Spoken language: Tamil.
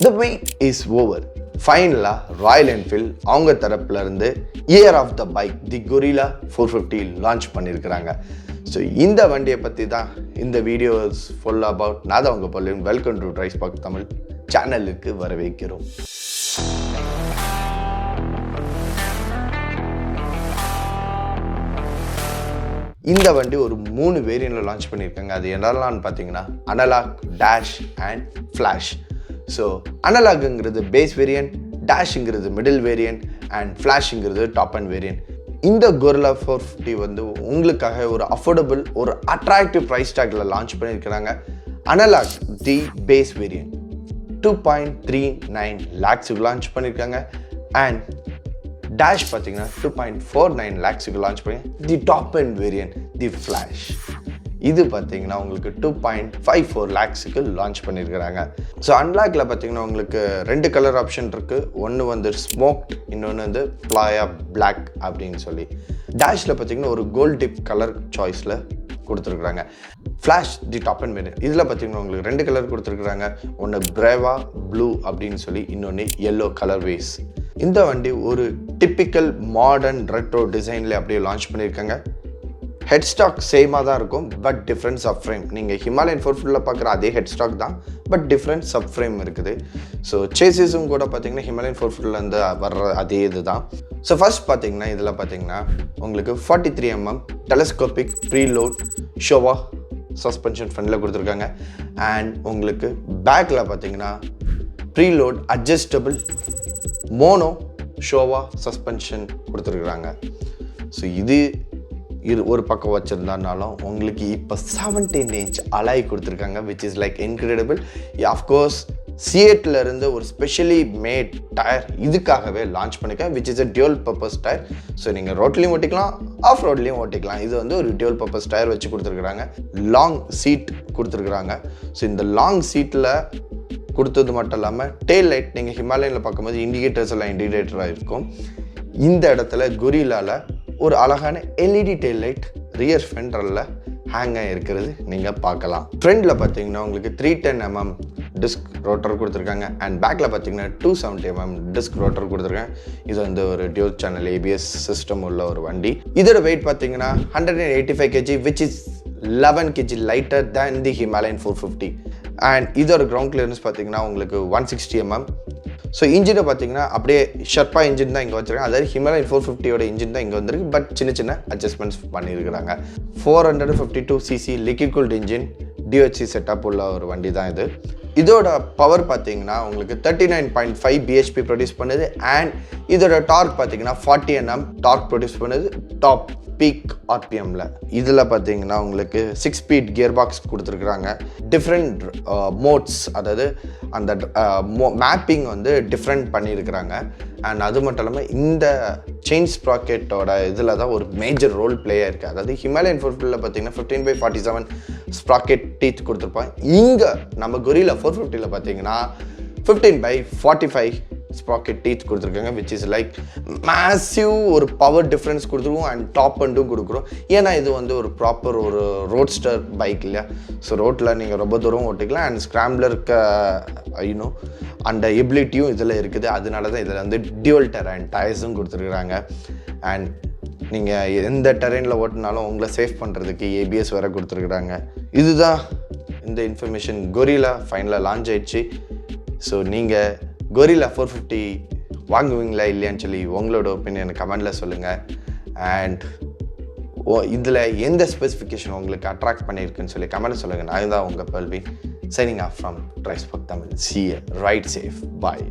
த வெயிட் இஸ் ஓவர் ஃபைனலாக ராயல் என்ஃபீல்ட் அவங்க தரப்புலேருந்து year of the bike the Guerrilla four fifty launch பண்ணியிருக்கிறாங்க ஸோ இந்த வண்டியை பற்றி தான் இந்த வீடியோஸ் ஃபுல் அபவுட் நான் தான் உங்கள் பொருள். வெல்கம் டு ட்ரைஸ் பாக் தமிழ் சேனலுக்கு வரவேற்கிறோம். இந்த வண்டி ஒரு மூணு வேரியண்டில் லான்ச் பண்ணியிருக்காங்க அது என்னெல்லாம்னு பார்த்தீங்கன்னா analog dash and flash so அனலாகுங்கிறது base variant டேஷுங்கிறது மிடில் வேரியன்ட் அண்ட் ஃப்ளாஷுங்கிறது டாப் அண்ட் வேரியன்ட் இந்த கொரில்லா ஃபோர் ஃபிஃப்டி வந்து உங்களுக்காக ஒரு அஃபோர்டபுள் ஒரு அட்ராக்டிவ் ப்ரைஸ் டேக்கில் லான்ச் பண்ணியிருக்கிறாங்க. Analog the base variant two point three nine லேக்ஸுக்கு launch பண்ணியிருக்காங்க. அண்ட் டேஷ் பார்த்தீங்கன்னா டூ பாயிண்ட் ஃபோர் நைன் லேக்ஸுக்கு லான்ச் பண்ணி the top and variant the flash இது பார்த்தீங்கன்னா உங்களுக்கு டூ பாயிண்ட் ஃபைவ் ஃபோர் லேக்ஸுக்கு லான்ச் பண்ணியிருக்கிறாங்க. ஸோ அன்லாக்ல பார்த்தீங்கன்னா உங்களுக்கு ரெண்டு கலர் ஆப்ஷன் இருக்குது ஒன்று வந்து ஸ்மோக்ட் இன்னொன்று வந்து ப்ளாயா பிளாக் அப்படின்னு சொல்லி. டேஷில் பார்த்தீங்கன்னா ஒரு கோல்ட் டிப் கலர் சாய்ஸில் கொடுத்துருக்குறாங்க. Flash the top and menu இதில் பார்த்தீங்கன்னா உங்களுக்கு ரெண்டு கலர் கொடுத்துருக்குறாங்க. ஒன்று பிரேவா ப்ளூ அப்படின்னு சொல்லி இன்னொன்று எல்லோ கலர் வேஸ் இந்த வண்டி ஒரு டிப்பிக்கல் மாடர்ன் ரெட்ரோ டிசைனில் அப்படியே லான்ச் பண்ணியிருக்காங்க. ஹெட் ஸ்டாக் சேமாக தான் இருக்கும் பட் டிஃப்ரெண்ட் சப் ஃப்ரேம் நீங்கள் ஹிமாலயன் ஃபோர் ஃபுல்லாக பார்க்குற அதே ஹெட் ஸ்டாக் தான் பட் டிஃப்ரெண்ட் சப் ஃப்ரேம் இருக்குது ஸோ சேசிஸும் கூட பார்த்தீங்கன்னா ஹிமாலயன் ஃபோர் ஃபுல்லேருந்து வர்ற அதே இது தான். ஸோ ஃபர்ஸ்ட் பார்த்தீங்கன்னா இதில் பார்த்தீங்கன்னா உங்களுக்கு forty three mm telescopic preload Showa suspension ஃப்ரண்டில் கொடுத்துருக்காங்க. அண்ட் உங்களுக்கு பேக்கில் பார்த்தீங்கன்னா preload adjustable mono Showa suspension கொடுத்துருக்குறாங்க. ஸோ இது இரு ஒரு பக்கம் வச்சுருந்தானாலும் உங்களுக்கு இப்போ செவன்டீன் இன்ச் அலாய் கொடுத்துருக்காங்க which is like incredible of course சியேட்டில் இருந்து ஒரு ஸ்பெஷலி மேட் டயர் இதுக்காகவே லான்ச் பண்ணிருக்கேன் which is a dual purpose tyre so நீங்கள் ரோட்லேயும் ஓட்டிக்கலாம் ஆஃப் ரோட்லேயும் ஓட்டிக்கலாம். இது வந்து ஒரு டியூல் பர்பஸ் டயர் வச்சு கொடுத்துருக்குறாங்க. லாங் சீட் கொடுத்துருக்குறாங்க. ஸோ இந்த லாங் சீட்டில் கொடுத்தது மட்டும் இல்லாமல் டே லைட் நீங்கள் ஹிமாலயனில் பார்க்கும்போது இண்டிகேட்டர்ஸ் எல்லாம் இண்டிகேட்டராக இருக்கும். இந்த இடத்துல குரிலால ஒரு அழகான எல்இடி டெயில் லைட் ரியர் ஃபெண்டரில் ஹேங் இருக்கிறது நீங்கள் பார்க்கலாம். ஃப்ரண்டில் பார்த்தீங்கன்னா உங்களுக்கு three ten mm disc rotor கொடுத்துருக்காங்க. அண்ட் பேக்கில் பார்த்தீங்கன்னா two seventy mm disc rotor கொடுத்துருக்காங்க. இது வந்து ஒரு டியூல் சேனல் ஏபிஎஸ் சிஸ்டம் உள்ள ஒரு வண்டி. இதோட வெயிட் பார்த்தீங்கன்னா hundred and eighty five kg which is eleven kg lighter than the Himalayan four fifty and இதோட கிரவுண்ட் கிளியரன்ஸ் பார்த்தீங்கன்னா உங்களுக்கு ஒன் சிக்ஸ்டி எம்எம் ஸோ இன்ஜினை பார்த்தீங்கன்னா அப்படியே ஷர்ப்பா இன்ஜின் தான் இங்கே வச்சிருக்காங்க. அதாவது ஹிமாலயன் ஃபோர் ஃபிஃப்டியோட இன்ஜின் தான் இங்கே வந்திருக்கு. பட் சின்ன சின்ன அட்ஜஸ்ட்மெண்ட்ஸ் பண்ணியிருக்கிறாங்க. Four hundred fifty two CC liquid engine DHC setup உள்ள ஒரு வண்டி தான் இது. இதோட பவர் பார்த்தீங்கன்னா உங்களுக்கு thirty nine point five BHP produce பண்ணுது. அண்ட் இதோட டார்க் பார்த்தீங்கன்னா ஃபார்ட்டி என்எம் டார்க் ப்ரொடியூஸ் பண்ணுது. டாப் பீக் ஆர்பிஎம்மில் இதில் பார்த்தீங்கன்னா உங்களுக்கு சிக்ஸ் ஸ்பீட் கியர் பாக்ஸ் கொடுத்துருக்குறாங்க டிஃப்ரெண்ட் மோட்ஸ் அதாவது அந்த uh, மேப்பிங் வந்து டிஃப்ரெண்ட் பண்ணியிருக்கிறாங்க. அண்ட் அது மட்டும் இல்லாமல் இந்த செயின் ஸ்ப்ராக்கெட்டோட இதில் தான் ஒரு மேஜர் ரோல் பிளேயாக இருக்குது அதாவது ஹிமாலயன் ஃபோர்ஃபில்ல பார்த்தீங்கன்னா fifteen by forty seven sprocket teeth கொடுத்துருப்பாங்க இங்கே நம்ம கொரியில் ஃபோர் ஃபிஃப்டியில் பார்த்தீங்கன்னா fifteen by forty five sprocket teeth கொடுத்துருக்காங்க விச் இஸ் லைக் மேசிவ் ஒரு பவர் டிஃப்ரென்ஸ் கொடுத்துருவோம் அண்ட் டாப் அண்டும் கொடுக்குறோம். ஏன்னா இது வந்து ஒரு ப்ராப்பர் ஒரு ரோட்ஸ்டர் பைக் இல்லையா? ஸோ ரோட்டில் நீங்கள் ரொம்ப தூரம் ஓட்டிக்கலாம் அண்ட் ஸ்க்ராம்லருக்க ஐனோ அந்த எபிலிட்டியும் இதில் இருக்குது. அதனால தான் இதில் வந்து டியூவல் அண்ட் டயர்ஸும் கொடுத்துருக்குறாங்க. அண்ட் நீங்கள் எந்த டெரெயினில் ஓட்டினாலும் உங்களை சேஃப் பண்ணுறதுக்கு ஏபிஎஸ் வேறு கொடுத்துருக்குறாங்க. இதுதான் இந்த இன்ஃபர்மேஷன் கொரிலா ஃபைனலாக லான்ச் ஆயிடுச்சு. ஸோ நீங்கள் கொரிலா ஃபோர் ஃபிஃப்டி வாங்குவீங்களா இல்லையான்னு சொல்லி உங்களோட ஒப்பீனியன் கமெண்டில் சொல்லுங்கள் அண்ட் ஓ இதில் எந்த ஸ்பெசிஃபிகேஷன் உங்களுக்கு அட்ராக்ட் பண்ணியிருக்குன்னு சொல்லி கமெண்ட் சொல்லுங்கள் நான் தான் உங்கள் பல்வி சைனிங் ஆஃப் ஃப்ரம் ட்ரைஸ் buck Tamil see ride safe bye